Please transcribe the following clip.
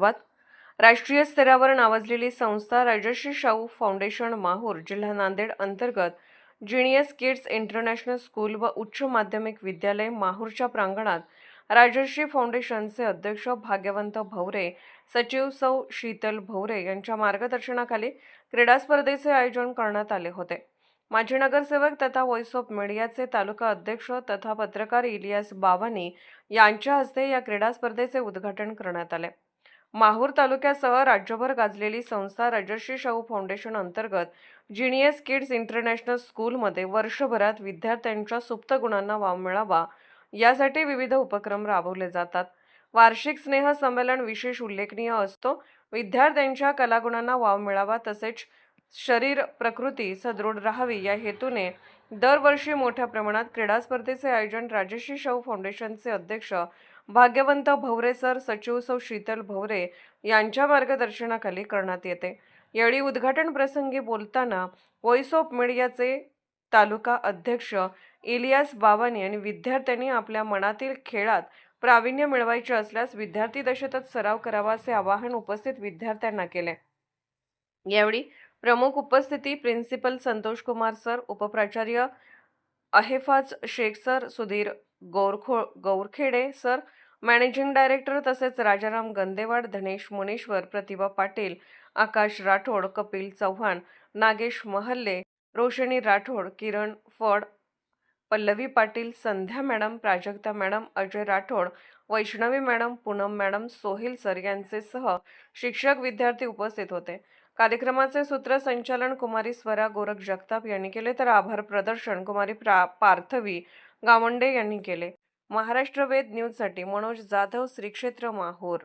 संदर्भात राष्ट्रीय स्तरावर नावाजलेली संस्था राजश्री शाहू फाउंडेशन माहूर जिल्हा नांदेड अंतर्गत जिनियस किड्स इंटरनॅशनल स्कूल व उच्च माध्यमिक विद्यालय माहूरच्या प्रांगणात राजश्री फाउंडेशनचे अध्यक्ष भाग्यवंत भवरे सचिव सौ शीतल भवरे यांच्या मार्गदर्शनाखाली क्रीडा स्पर्धेचे आयोजन करण्यात आले होते. माजी नगरसेवक तथा व्हॉइस ऑफ मीडियाचे तालुका अध्यक्ष तथा पत्रकार इलियास बावानी यांच्या हस्ते या क्रीडा स्पर्धेचे उद्घाटन करण्यात आले. माहूर तालुक्यासह राज्यभर गाजलेली संस्था राजश्री शाहू फाउंडेशन अंतर्गत जिनियस किड्स इंटरनॅशनल स्कूलमध्ये वर्षभरात विद्यार्थ्यांच्या सुप्त गुणांना वाव मिळावा यासाठी विविध उपक्रम राबवले जातात. वार्षिक स्नेह संमेलन विशेष उल्लेखनीय असतो. विद्यार्थ्यांच्या कलागुणांना वाव मिळावा तसेच शरीर प्रकृती सदृढ राहावी या हेतूने दरवर्षी मोठ्या प्रमाणात क्रीडा स्पर्धेचे आयोजन राजश्री शाहू फाउंडेशनचे अध्यक्ष भाग्यवंत भवरे सर सचिव सौ शीतल भवरे यांच्या मार्गदर्शनाखाली करण्यात येते. यावेळी उद्घाटन प्रसंगी बोलताना व्हॉइस ऑफ मीडियाचे तालुका अध्यक्ष इलियास बावानी आणि विद्यार्थ्यांनी आपल्या मनातील खेळात प्रावीण्य मिळवायचे असल्यास विद्यार्थी दशेतच सराव करावा असे आवाहन उपस्थित विद्यार्थ्यांना केले. यावेळी प्रमुख उपस्थिती प्रिन्सिपल संतोष कुमार सर उपप्राचार्य अहेफाज शेख सर सुधीर गोरखो गौरखेडे सर मॅनेजिंग डायरेक्टर तसेच Rajaram Gandewad Dhanesh Muneshwar Pratibha Patil Akash Rathod Kapil Chavan Nagesh Mahalle Roshni Rathod Kiran Phad Pallavi Patil Sandhya madam Prajakta madam Ajay Rathod Vaishnavi madam Poonam madam Sohil sir यांचे सह शिक्षक विद्यार्थी उपस्थित होते. कार्यक्रमाचे सूत्रसंचालन कुमारी स्वरा गोरख जगताप यांनी केले तर आभार प्रदर्शन कुमारी प्रा पार्थवी गावंडे यांनी केले. महाराष्ट्र वेद न्यूजसाठी मनोज जाधव श्रीक्षेत्र माहूर.